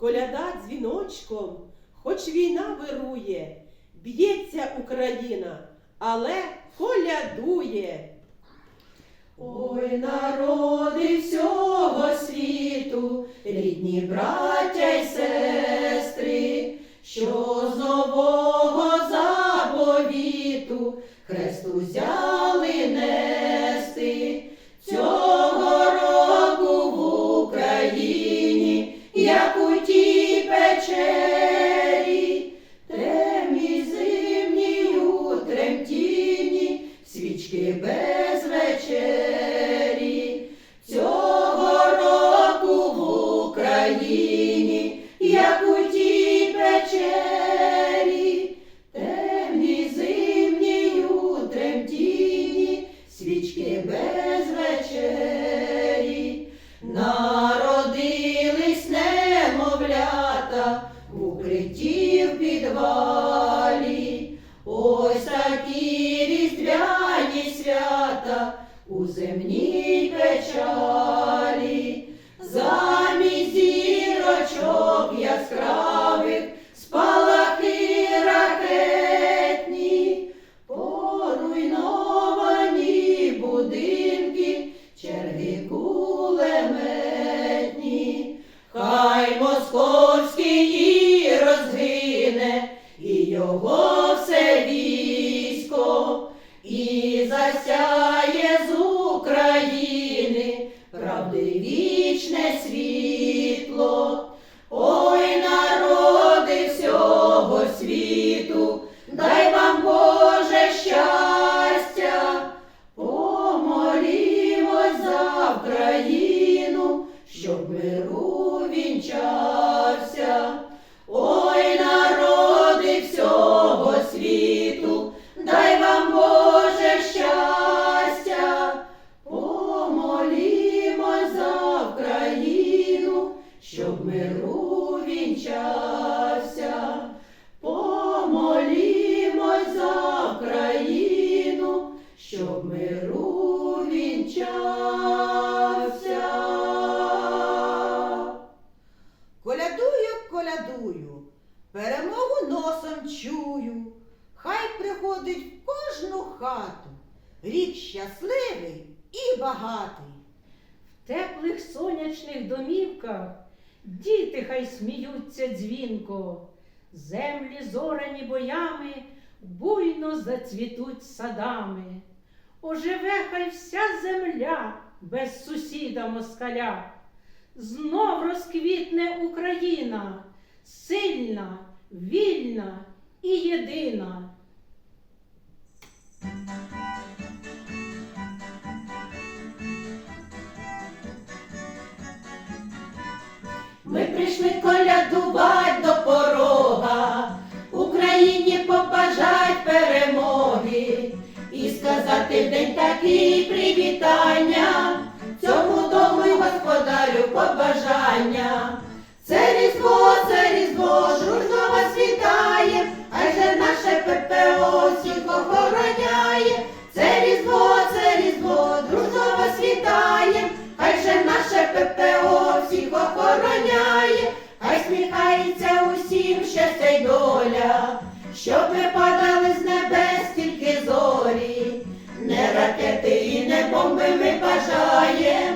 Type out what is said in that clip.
коляда дзвіночком, хоч війна вирує, б'ється Україна, але колядує. Ой, народи всього світу, рідні браття свічки без вечері. Народились немовлята в укритті в підвалі. Ось такі різдвяні свята у земній печалі. Миру. Помолімось за Україну, щоб миру вінчався. Колядую, колядую, перемогу носом чую. Хай приходить в кожну хату. Рік щасливий і багатий. В теплих сонячних домівках діти хай сміються дзвінко, землі зорані боями буйно зацвітуть садами. Оживе хай вся земля без сусіда москаля. Знов розквітне Україна, сильна, вільна і єдина. Ми прийшли колядувати до порога, Україні побажать перемоги і сказати в день такі привітання, цьому дому й господарю побажання. Це різдво, щастя й доля, щоб випадали з небес тільки зорі, не ракети і не бомби ми бажаєм,